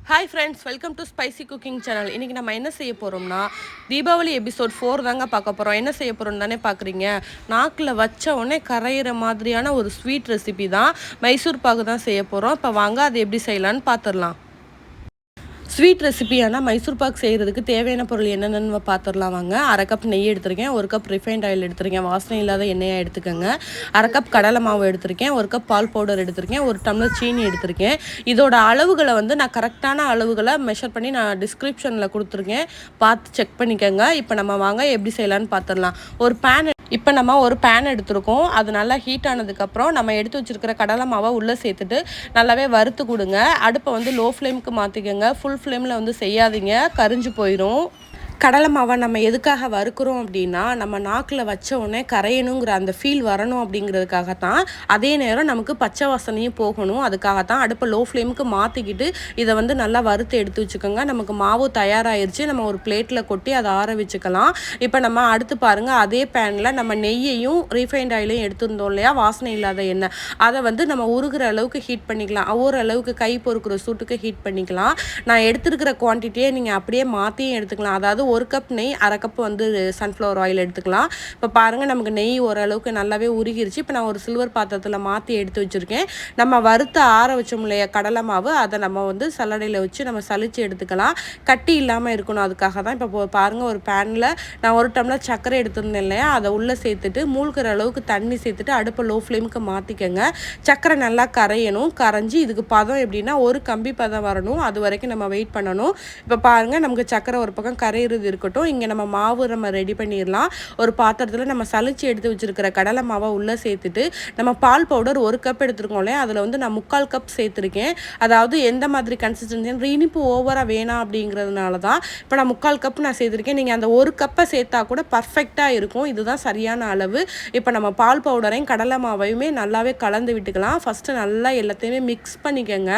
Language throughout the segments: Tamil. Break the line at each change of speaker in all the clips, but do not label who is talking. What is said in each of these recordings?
Hi friends welcome to spicy cooking channel இன்றைக்கி நம்ம என்ன செய்ய போகிறோம்னா தீபாவளி எபிசோட் ஃபோர் தாங்க பார்க்க போகிறோம் என்ன செய்ய போகிறோம் தானே பார்க்குறீங்க? நாக்கில் வச்ச உடனே கரையிற மாதிரியான ஒரு ஸ்வீட் ரெசிபி தான் மைசூர் பாகு தான் செய்ய போகிறோம் இப்போ வாங்க அது எப்படி செய்யலான்னு பார்த்துடலாம். ஸ்வீட் ரெசிபியான மைசூர் பாக் செய்கிறதுக்கு தேவையான பொருள் என்னென்னு பார்த்துடலாம் வாங்க. அரை கப் நெய் எடுத்திருக்கேன். ஒரு கப் ரிஃபைண்ட் ஆயில் எடுத்திருக்கேன். வாசனை இல்லாத எண்ணெயாக எடுத்துக்கோங்க. அரை கப் கடலை மாவு எடுத்திருக்கேன். ஒரு கப் பால் பவுடர் எடுத்திருக்கேன். ஒரு டம்ளர் சீனி எடுத்திருக்கேன். இதோட அளவுகளை வந்து நான் கரெக்டான அளவுகளை மெஷர் பண்ணி நான் டிஸ்கிரிப்ஷனில் கொடுத்துருக்கேன். பார்த்து செக் பண்ணிக்கோங்க. இப்போ நம்ம வாங்க எப்படி செய்யலான்னு பார்த்துடலாம் ஒரு பேன் இப்போ நம்ம ஒரு பேன் எடுத்திருக்கோம். அது நல்லா ஹீட் ஆனதுக்கப்புறம் நம்ம எடுத்து வச்சுருக்கிற கடலை மாவை உள்ளே சேர்த்துட்டு நல்லாவே வறுத்து கொடுங்க. அடுப்பை வந்து லோ ஃப்ளேமுக்கு மாற்றிக்கோங்க ஃபுல் ஃப்ளேமில் வந்து செய்யாதீங்க. கரிஞ்சு போயிடும் கடலை மாவை நம்ம எதுக்காக வறுக்கிறோம் அப்படின்னா நம்ம நாக்கில் வச்ச உடனே கரையணுங்கிற அந்த ஃபீல் வரணும் அப்படிங்கிறதுக்காக தான் அதே நேரம் நமக்கு பச்சை வாசனையும் போகணும். அதுக்காக தான் அடுப்பை லோ ஃப்ளேமுக்கு மாற்றிக்கிட்டு இதை வந்து நல்லா வறுத்து எடுத்து வச்சுக்கோங்க. நமக்கு மாவு தயாராகிருச்சு நம்ம ஒரு பிளேட்டில் கொட்டி அதை ஆற வச்சுக்கலாம். இப்போ நம்ம அடுத்து பாருங்கள் அதே பேனில் நம்ம நெய்யையும் ரீஃபைண்ட் ஆயிலையும் எடுத்துருந்தோம் இல்லையா? வாசனை இல்லாத எண்ணெய். அதை வந்து நம்ம உருகிற அளவுக்கு ஹீட் பண்ணிக்கலாம். ஓரளவுக்கு கை பொறுக்கிற சூட்டுக்கு ஹீட் பண்ணிக்கலாம். நான் எடுத்துருக்கிற குவான்டிட்டியை நீங்கள் அப்படியே மாற்றியும் எடுத்துக்கலாம். அதாவது ஒரு கப் நெய் அரை கப் வந்து சன்ஃப்ளவர் ஆயில் எடுத்துக்கலாம். இப்போ பாருங்கள் நமக்கு நெய் ஓரளவுக்கு நல்லாவே உருகிருச்சு. இப்போ நான் ஒரு சில்வர் பாத்திரத்தில் மாற்றி எடுத்து வச்சுருக்கேன். நம்ம வறுத்த ஆற வச்சோம் இல்லையா கடலை மாவு அதை நம்ம வந்து சல்லடையில் வச்சு நம்ம சளிச்சு எடுத்துக்கலாம். கட்டி இல்லாமல் இருக்கணும் அதுக்காக தான். இப்போ பாருங்கள் ஒரு பேனில் நான் ஒரு டம்ளர் சர்க்கரை எடுத்திருந்தேன் இல்லையா? அதை உள்ளே சேர்த்துட்டு மூழ்கிற அளவுக்கு தண்ணி சேர்த்துட்டு அடுப்பை லோ ஃப்ளேமுக்கு மாற்றிக்கோங்க சர்க்கரை நல்லா கரையணும். கரைஞ்சி இதுக்கு பதம் எப்படின்னா ஒரு கம்பி பதம் வரணும். அது வரைக்கும் நம்ம வெயிட் பண்ணணும். இப்போ பாருங்கள் நமக்கு சர்க்கரை ஒரு பக்கம் கரையிறது இருக்கட்டும் இங்கே நம்ம மாவு நம்ம ரெடி பண்ணிடலாம் ஒரு பாத்திரத்தில் நம்ம சளிச்சு எடுத்து வச்சுருக்கிற கடலை மாவை உள்ளே சேர்த்துட்டு நம்ம பால் பவுடர் ஒரு கப் எடுத்துருக்கோம் இல்லையா? அதில் வந்து நான் முக்கால் கப் சேர்த்துருக்கேன். அதாவது எந்த மாதிரி கன்சிஸ்டன்சி இனிப்பு ஓவராக வேணாம் அப்படிங்கிறதுனால தான் இப்போ நான் முக்கால் கப் நான் சேர்த்துருக்கேன். நீங்கள் அந்த ஒரு கப்பை சேர்த்தா கூட பர்ஃபெக்டாக இருக்கும். இதுதான் சரியான அளவு. இப்போ நம்ம பால் பவுடரையும் கடலை மாவையுமே நல்லாவே கலந்து விட்டுக்கலாம். ஃபஸ்ட்டு நல்லா எல்லாத்தையுமே மிக்ஸ் பண்ணிக்கோங்க.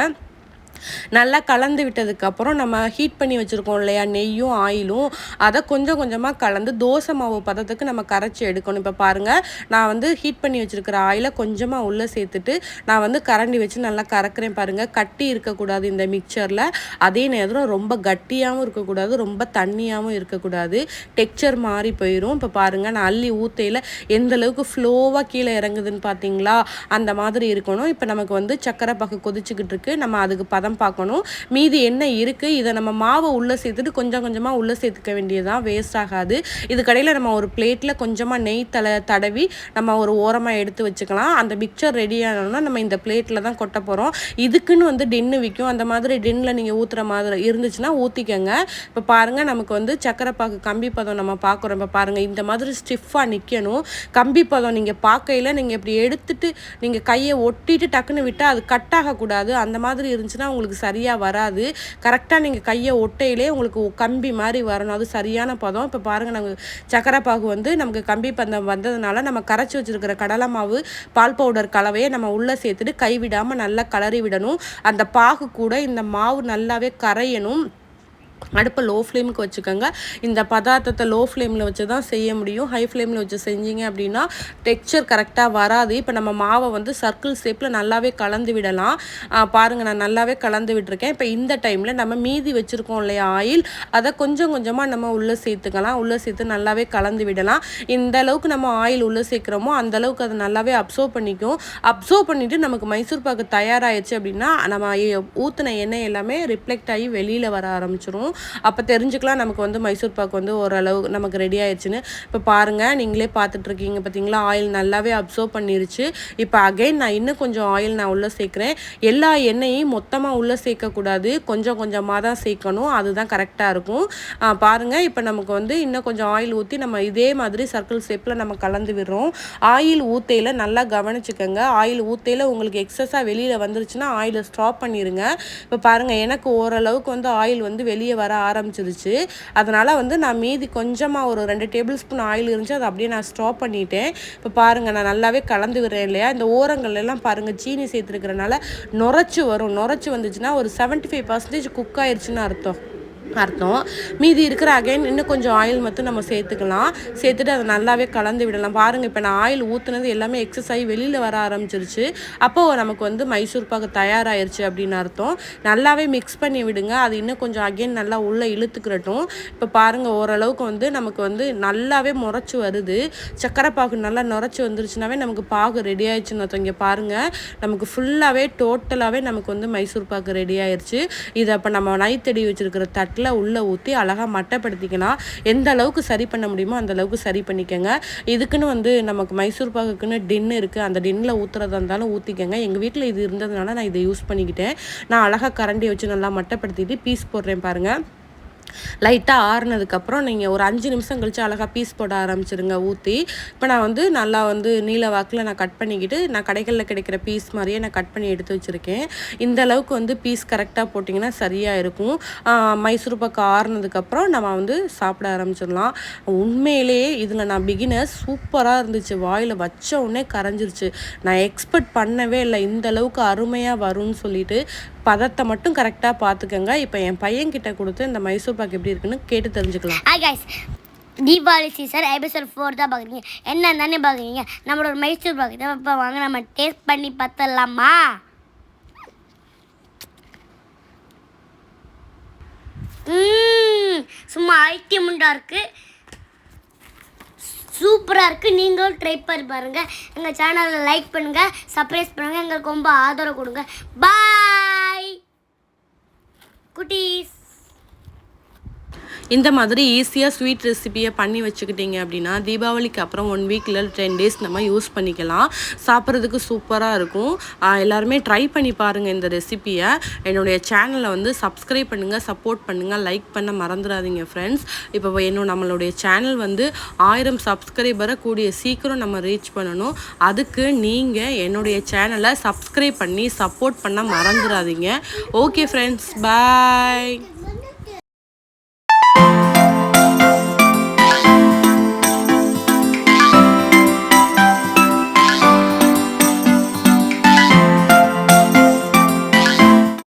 நல்லா கலந்து விட்டதுக்கப்புறம் நம்ம ஹீட் பண்ணி வச்சுருக்கோம் இல்லையா நெய்யும் ஆயிலும். அதை கொஞ்சம் கொஞ்சமாக கலந்து தோசை மாவு பதத்துக்கு நம்ம கரைச்சி எடுக்கணும். இப்போ பாருங்கள் நான் வந்து ஹீட் பண்ணி வச்சுருக்கிற ஆயிலை கொஞ்சமாக உள்ளே சேர்த்துட்டு நான் வந்து கரண்டி வச்சு நல்லா கறக்கிறேன் பாருங்கள் கட்டி இருக்கக்கூடாது இந்த மிக்சரில் அதே நேரம் ரொம்ப கட்டியாகவும் இருக்கக்கூடாது ரொம்ப தண்ணியாகவும் இருக்கக்கூடாது. டெக்ஸ்சர் மாறி போயிடும் இப்போ பாருங்கள் நான் அள்ளி ஊத்தையில் எந்த அளவுக்கு ஃப்ளோவாக கீழே இறங்குதுன்னு பார்த்தீங்களா அந்த மாதிரி இருக்கணும். இப்போ நமக்கு வந்து சக்கரை பக்கம் கொதிச்சுக்கிட்டு இருக்கு. நம்ம அதுக்கு பதம் பதம் பார்க்கணும். மீதி என்ன இருக்குது இதை நம்ம மாவை உள்ளே சேர்த்துட்டு கொஞ்சம் கொஞ்சமாக உள்ளே சேர்த்துக்க வேண்டியதுதான். வேஸ்ட் ஆகாது. இது கடையில் நம்ம ஒரு பிளேட்டில் கொஞ்சமாக நெய் தலை தடவி நம்ம ஒரு ஓரமாக எடுத்து வச்சுக்கலாம். அந்த மிக்சர் ரெடி ஆனோம்னா நம்ம இந்த பிளேட்டில் தான் கொட்ட போகிறோம் இதுக்குன்னு வந்து டென்னு விற்கும் அந்த மாதிரி டென்னில் நீங்கள் ஊற்றுற மாதிரி இருந்துச்சுன்னா ஊற்றிக்கங்க இப்போ பாருங்கள் நமக்கு வந்து சக்கரை பாக்கு கம்பி பதம் நம்ம பார்க்குறோம். இப்போ பாருங்கள் இந்த மாதிரி ஸ்டிஃபாக நிற்கணும் கம்பி பதம் நீங்கள் பார்க்கையில் நீங்கள் இப்படி எடுத்துட்டு நீங்கள் கையை ஒட்டிட்டு டக்குன்னு விட்டால் அது கட் ஆகக்கூடாது. அந்த மாதிரி இருந்துச்சுன்னா உங்களுக்கு உங்களுக்கு சரியாக வராது. கரெக்டாக நீங்கள் கையை ஒட்டையிலே உங்களுக்கு கம்பி மாதிரி வரணும். அது சரியான பதம். இப்போ பாருங்கள் நாங்கள் சக்கரை பாகு வந்து நமக்கு கம்பி பந்தம் வந்ததுனால நம்ம கரைச்சி வச்சுருக்கிற கடலை மாவு பால் பவுடர் கலவையை நம்ம உள்ளே சேர்த்துட்டு கைவிடாமல் நல்லா கலறி விடணும். அந்த பாகு கூட இந்த மாவு நல்லாவே கரையணும். அடுப்பை லோ ஃப்ளேமுக்கு வச்சுக்கோங்க. இந்த பதார்த்தத்தை லோ ஃப்ளேமில் வச்சு தான் செய்ய முடியும். ஹை ஃப்ளேமில் வச்சு செஞ்சீங்க அப்படின்னா டெக்ஸ்சர் கரெக்டாக வராது. இப்போ நம்ம மாவை வந்து சர்க்கிள் ஷேப்பில் நல்லாவே கலந்து விடலாம். பாருங்கள் நான் நல்லாவே கலந்து விட்டுருக்கேன். இப்போ இந்த டைமில் நம்ம மீதி வச்சுருக்கோம் இல்லையா ஆயில் அதை கொஞ்சம் கொஞ்சமாக நம்ம உள்ளே சேர்த்துக்கலாம். உள்ளே சேர்த்து நல்லாவே கலந்து விடலாம். இந்த அளவுக்கு நம்ம ஆயில் உள்ளே சேர்க்குறோமோ அந்த அளவுக்கு அதை நல்லாவே அப்சர்வ் பண்ணிக்கும். அப்சர்வ் பண்ணிவிட்டு நமக்கு மைசூர் பாக்கு தயாராகிடுச்சு அப்படின்னா நம்ம ஊற்றின எண்ணெய் எல்லாமே ரிஃப்ளெக்ட் ஆகி வெளியில் வர ஆரம்பிச்சிரும். அப்போ தெரிஞ்சுக்கலாம் நமக்கு வந்து மைசூர் பாக்கு வந்து ஓரளவு நமக்கு ரெடி ஆயிடுச்சுன்னு இப்போ பாருங்கள் நீங்களே பார்த்துட்ருக்கீங்க பார்த்தீங்களா ஆயில் நல்லாவே அப்சர்வ் பண்ணிருச்சு. இப்போ அகைன் நான் இன்னும் கொஞ்சம் ஆயில் நான் உள்ளே சேர்க்குறேன். எல்லா எண்ணெயையும் மொத்தமாக உள்ளே சேர்க்கக்கூடாது. கொஞ்சம் கொஞ்சமாக தான் சேர்க்கணும். அதுதான் கரெக்டாக இருக்கும். பாருங்கள் இப்போ நமக்கு வந்து இன்னும் கொஞ்சம் ஆயில் ஊற்றி நம்ம இதே மாதிரி சர்க்கிள் ஷேப்பில் நம்ம கலந்து விடுறோம். ஆயில் ஊத்தையில் நல்லா கவனிச்சுக்கோங்க. ஆயில் ஊத்தையில் உங்களுக்கு எக்ஸஸாக வெளியில் வந்துருச்சுன்னா ஆயிலை ஸ்டாப் பண்ணிடுங்க இப்போ பாருங்கள் எனக்கு ஓரளவுக்கு வந்து ஆயில் வந்து வெளியே வர ஆரம்பிச்சிருச்சு. அதனால் வந்து நான் மீதி கொஞ்சமாக ஒரு ரெண்டு டேபிள் ஸ்பூன் ஆயில் இருந்துச்சு அதை அப்படியே நான் ஸ்டாப் பண்ணிட்டேன். இப்போ பாருங்கள் நான் நல்லாவே கலந்து விடுறேன் இல்லையா? இந்த ஓரங்கள்லாம் பாருங்கள் சீனி சேர்த்துருக்கிறனால நுரைச்சி வரும். நுரைச்சி வந்துச்சுன்னா ஒரு செவன்ட்டி ஃபைவ் பர்சன்டேஜ் குக் ஆயிடுச்சுன்னு அர்த்தம். அர்த்தம். மீதி இருக்கிற அகைன் இன்னும் கொஞ்சம் ஆயில் மட்டும் நம்ம சேர்த்துக்கலாம். சேர்த்துட்டு அதை நல்லாவே கலந்து விடலாம். பாருங்கள் இப்போ நான் ஆயில் ஊற்றுனது எல்லாமே எக்ஸஸ் ஆகி வெளியில் வர ஆரம்பிச்சிருச்சு. அப்போது நமக்கு வந்து மைசூர் பாக்கு தயாராகிருச்சு அப்படின்னு அர்த்தம். நல்லாவே மிக்ஸ் பண்ணி விடுங்க. அது இன்னும் கொஞ்சம் அகைன் நல்லா உள்ளே இழுத்துக்கிறட்டும் இப்போ பாருங்கள் ஓரளவுக்கு வந்து நமக்கு வந்து நல்லாவே முறைச்சி வருது. சக்கரை பாகு நல்லா நுரைச்சி வந்துருச்சுனாவே நமக்கு பாகு ரெடி ஆயிடுச்சுன்னு அர்த்தம். இங்கே பாருங்கள் நமக்கு ஃபுல்லாகவே டோட்டலாகவே நமக்கு வந்து மைசூர் பாக்கு ரெடி ஆயிடுச்சு இதை அப்போ நம்ம நைத்தடி வச்சுருக்கிற தட் தட்டில் உள்ளே ஊற்றி அழகாக மட்டைப்படுத்திக்கலாம் எந்த அளவுக்கு சரி பண்ண முடியுமோ அந்த அளவுக்கு சரி பண்ணிக்கோங்க. இதுக்குன்னு வந்து நமக்கு மைசூர் பாகுக்குன்னு டின்னு இருக்குது அந்த டின்னில் ஊற்றுறதா இருந்தாலும் ஊற்றிக்கோங்க எங்கள் வீட்டில் இது இருந்ததுனால நான் இதை யூஸ் பண்ணிக்கிட்டேன். நான் அழகாக கரண்டி வச்சு நல்லா மட்டைப்படுத்திட்டு பீஸ் போடுறேன் பாருங்கள் லைட்டாக ஆறுனதுக்கப்புறம் நீங்கள் ஒரு அஞ்சு நிமிஷம் கழித்து அழகாக பீஸ் போட ஆரம்பிச்சிடுங்க ஊற்றி இப்போ நான் வந்து நல்லா வந்து நீல வாக்கில் நான் கட் பண்ணிக்கிட்டு நான் கடைகளில் கிடைக்கிற பீஸ் மாதிரியே நான் கட் பண்ணி எடுத்து வச்சுருக்கேன். இந்த அளவுக்கு வந்து பீஸ் கரெக்டாக போட்டிங்கன்னா சரியாக இருக்கும். மைசூர் பக்கம் ஆறுனதுக்கப்புறம் நம்ம வந்து சாப்பிட ஆரம்பிச்சிடலாம். உண்மையிலேயே இதில் நான் பிகினர் சூப்பராக இருந்துச்சு. வாயில் வச்ச உடனே கரைஞ்சிருச்சு. நான் எக்ஸ்பெக்ட் பண்ணவே இல்லை. இந்த அளவுக்கு அருமையாக வரும்னு சொல்லிட்டு பதத்தை மட்டும் கரெக்டாக பார்த்துக்கோங்க. இப்போ என் பையன்கிட்ட கொடுத்து இந்த மைசூர் பாக்கு எப்படி இருக்குன்னு கேட்டு தெரிஞ்சுக்கலாம்.
தீபாவளி சீசன் எபிசோட் ஃபோர் தான் பார்க்குறீங்க என்ன தானே பார்க்குறீங்க நம்மளோட மைசூர் பாக்கு. தான் இப்போ வாங்க நம்ம டேஸ்ட் பண்ணி பார்த்துடலாமா? சும்மா சும்மா ஐட்டியமுண்டா இருக்கு. சூப்பராக இருக்குது நீங்களும் ட்ரை பண்ணி பாருங்கள் எங்கள் சேனலை லைக் பண்ணுங்கள் சப்ரைஸ் பண்ணுங்கள் எங்களுக்கு ரொம்ப ஆதரவு கொடுங்க. பாய் குட்டீஸ்
இந்த மாதிரி ஈஸியாக ஸ்வீட் ரெசிபியை பண்ணி வச்சுக்கிட்டீங்க அப்படின்னா தீபாவளிக்கு அப்புறம் ஒன் வீக்கில் டென் டேஸ் நம்ம யூஸ் பண்ணிக்கலாம். சாப்பிட்றதுக்கு சூப்பராக இருக்கும். எல்லாருமே ட்ரை பண்ணி பாருங்கள் இந்த ரெசிப்பியை என்னுடைய சேனலை வந்து சப்ஸ்கிரைப் பண்ணுங்கள் சப்போர்ட் பண்ணுங்கள் லைக் பண்ண மறந்துடாதீங்க ஃப்ரெண்ட்ஸ் இப்போ என்னோட நம்மளுடைய சேனல் வந்து ஆயிரம் சப்ஸ்கிரைபரை கூடிய சீக்கிரம் நம்ம ரீச் பண்ணணும். அதுக்கு நீங்கள் என்னுடைய சேனலை சப்ஸ்கிரைப் பண்ணி சப்போர்ட் பண்ண மறந்துடாதீங்க. Okay friends bye